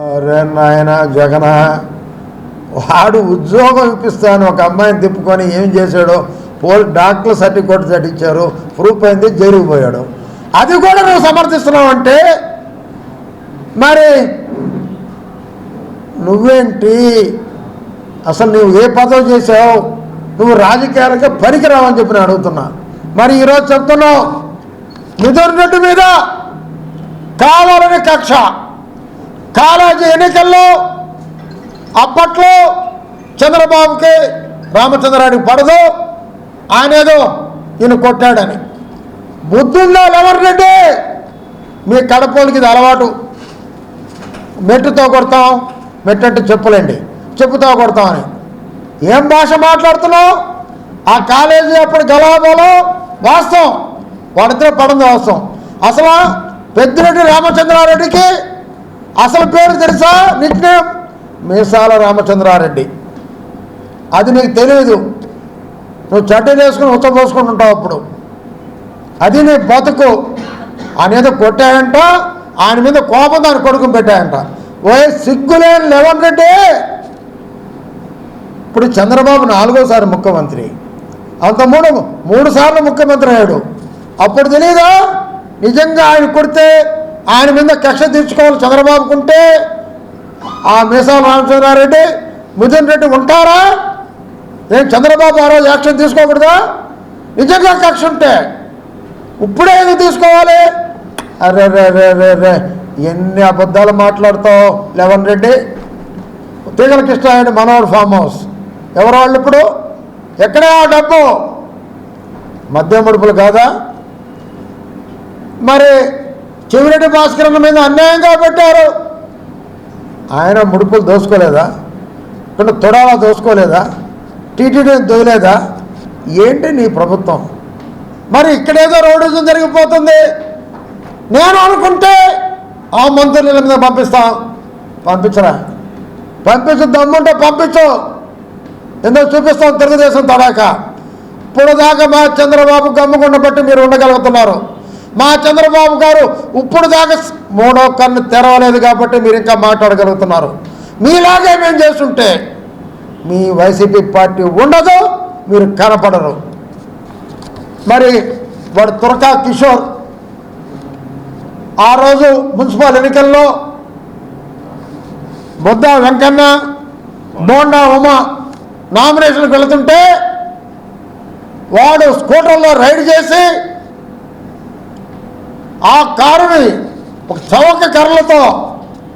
అరే నాయన జగన వాడు ఉద్యోగం ఇప్పిస్తాను. ఒక అమ్మాయిని తిప్పుకొని ఏం చేశాడో పోల్ డాక్టర్ సర్టిఫికేట్ చట్టించారు ప్రూఫ్ అయింది జైలుకి పోయాడు. అది కూడా నువ్వు సమర్థిస్తున్నావు అంటే మరి నువ్వేంటి? అసలు నువ్వు ఏ పదవి చేసావు నువ్వు రాజకీయాలకే పనికిరావని చెప్పి నేను అడుగుతున్నా. మరి ఈరోజు చెప్తున్నావు మిథున్ మీద కావాలని కక్ష. కాలేజీ ఎన్నికల్లో అప్పట్లో చంద్రబాబుకి రామచంద్రానికి పడదు. ఆయన ఏదో ఈయన కొట్టాడని. బుద్ధుందా లెవర్ మీ కడపోలికి ఇది అలవాటు. మెట్టుతో కొడతాం మెట్టు అంటే చెప్పులేండి. చెప్పుతో కొడతామని ఏం భాష మాట్లాడుతున్నావు? ఆ కాలేజీ అప్పుడు గలాబోలో వాస్తవం. వాడిద్దరే పడింది వాస్తవం. అసలు పెద్దిరెడ్డి రామచంద్రారెడ్డికి అసలు పేరు తెలుసా? నిత్యం మీసాల రామచంద్రారెడ్డి. అది నీకు తెలియదు నువ్వు చట్టీ వేసుకుని ఉచ్చ పోసుకుంటుంటావు అప్పుడు. అది నీ బతుకు. ఆయన ఏదో కొట్టాయంట ఆయన మీద కోపం దాని కొడుకుని పెట్టాయంట. ఓ సిగ్గులేని లెవెన్ రెడ్డి! ఇప్పుడు చంద్రబాబు నాలుగోసారి ముఖ్యమంత్రి. అంత మూడు మూడు సార్లు ముఖ్యమంత్రి అయ్యాడు. అప్పుడు తెలియదా నిజంగా ఆయన కొడితే ఆయన మీద కక్ష తీర్చుకోవాలి చంద్రబాబుకుంటే ఆ మీసాల రామచంద్రారెడ్డి ముదిన్ రెడ్డి ఉంటారా? ఏం చంద్రబాబు ఆ రోజు యాక్షన్ తీసుకోకూడదా? నిజంగా కక్ష ఉంటే ఇప్పుడే ఎందుకు తీసుకోవాలి? అరే రే రే రే రే ఎన్ని అబద్ధాలు మాట్లాడతావు లెవెన్ Reddy? Teegala Krishna Manohar farm house. ఎవరు వాళ్ళు ఇప్పుడు? ఎక్కడే ఆ డబ్బు? మద్యం ముడుపులు కాదా? మరి చెవిరెడ్డి భాస్కరన్ మీద అన్యాయంగా పెట్టారు ఆయన ముడుపులు దోసుకోలేదా? ఇక్కడ తొడాలా దోసుకోలేదా? టీటీడీ దోయలేదా? ఏంటి నీ ప్రభుత్వం? మరి ఇక్కడేదో రోడ్డు జరిగిపోతుంది. నేను అనుకుంటే ఆ మంత్రుల మీద పంపిస్తాం. పంపించరా? పంపించు దమ్ముంటే పంపించు. ఎందుకు చూపిస్తాం? తెలుగుదేశం తడాక. ఇప్పుడు దాకా మా చంద్రబాబు గమ్ముకుండా బట్టి మీరు ఉండగలుగుతున్నారు. మా చంద్రబాబు గారు ఇప్పుడు దాకా మూడో కన్ను తెరవలేదు కాబట్టి మీరు ఇంకా మాట్లాడగలుగుతున్నారు. మీలాగే మేము చేస్తుంటే మీ వైసీపీ పార్టీ ఉండదు మీరు కనపడరు. మరి వాడు తురకా కిషోర్ ఆ రోజు మున్సిపల్ ఎన్నికల్లో బుద్ధ వెంకన్న బోండా ఉమ నామినేషన్కి వెళుతుంటే వాడు స్కూటర్లో రైడ్ చేసి ఆ కారుని ఒక చవక కర్రలతో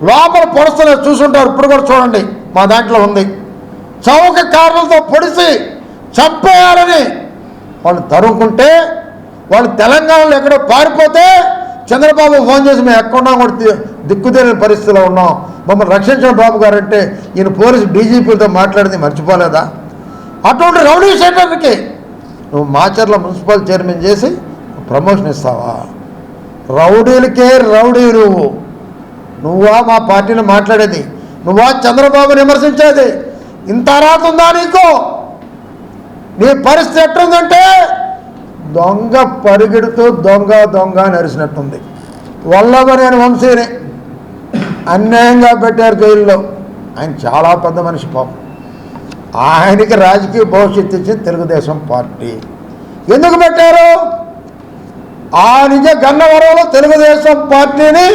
లోపల పొడుస్తున్న చూసుంటారు. ఇప్పుడు కూడా చూడండి మా దాంట్లో ఉంది. చౌక కార్లతో పొడిచి చంపేయాలని వాళ్ళు తరుముకుంటే వాళ్ళు తెలంగాణలో ఎక్కడో పారిపోతే చంద్రబాబు ఫోన్ చేసి మేము ఎక్కడున్నా కూడా ది- పరిస్థితిలో ఉన్నాం. మమ్మల్ని రక్షించిన బాబు గారు అంటే ఈయన పోలీసు డీజీపీలతో మాట్లాడింది మర్చిపోలేదా? అటువంటి రౌడీ షెటర్కి నువ్వు మాచర్ల మున్సిపల్ చైర్మన్ చేసి ప్రమోషన్ ఇస్తావా? రౌడీలకే రౌడీ నువ్వు నువ్వా మా పార్టీని మాట్లాడేది? నువ్వా చంద్రబాబుని విమర్శించేది? ఇంత అర్హత ఉందా నీకు? నీ పరిస్థితి ఎట్టుందంటే దొంగ పరిగెడుతూ దొంగ దొంగ నరిసినట్టుంది వల్లభనేని వంశీని అన్యాయంగా పెట్టారు జైల్లో. ఆయన చాలా పెద్ద మనిషి పాపం. ఆయనకి రాజకీయ భవిష్యత్తు ఇచ్చింది తెలుగుదేశం పార్టీ. ఎందుకు పెట్టారు? ఆ నిజ గన్నవరంలో తెలుగుదేశం పార్టీని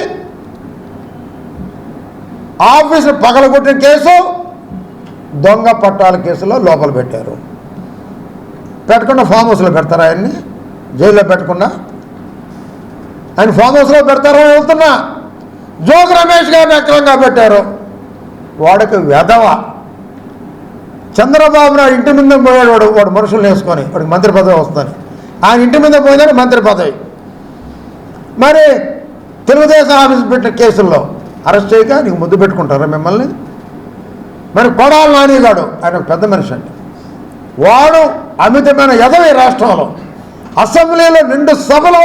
ఆఫీసులు పగలగొట్టిన కేసు దొంగ పట్టాల కేసులో లోపల పెట్టారు. పెట్టకుండా ఫామ్ హౌస్లో పెడతారా ఆయన్ని? జైల్లో పెట్టకుండా ఆయన ఫామ్ హౌస్లో పెడతారని వెళ్తున్నా. జోగి రమేష్ గారిని అక్రమంగా పెట్టారు. వాడికి వెధవ. చంద్రబాబు నాయుడు ఇంటి ముందు పోయాడు వాడు వాడు మనుషులు వేసుకొని వాడికి మంత్రి పదవి వస్తుందని. ఆయన ఇంటి మీద పోయిందని మంత్రి పదవి. మరి తెలుగుదేశం ఆఫీస్ పెట్టిన కేసుల్లో అరెస్ట్ చేయక నీకు ముద్దు పెట్టుకుంటారా మిమ్మల్ని? మరి కొడాల నానిగాడు ఆయన ఒక పెద్ద మనిషి అండి. వాడు అమితమైన ఎదవి రాష్ట్రంలో అసెంబ్లీలో నిండు సభలో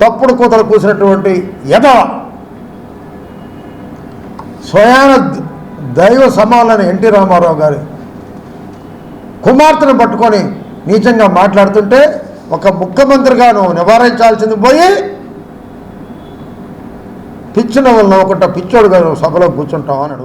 తప్పుడు కూతలు కూసినటువంటి ఎదవ స్వయాన దైవ సమాలని ఎన్టీ రామారావు గారి కుమార్తెను పట్టుకొని నీచంగా మాట్లాడుతుంటే ఒక ముఖ్యమంత్రిగాను నివారించాల్సింది పోయి పిచ్చిన వల్ల ఒకట పిచ్చోడు గారు సభలో కూర్చుంటామని అని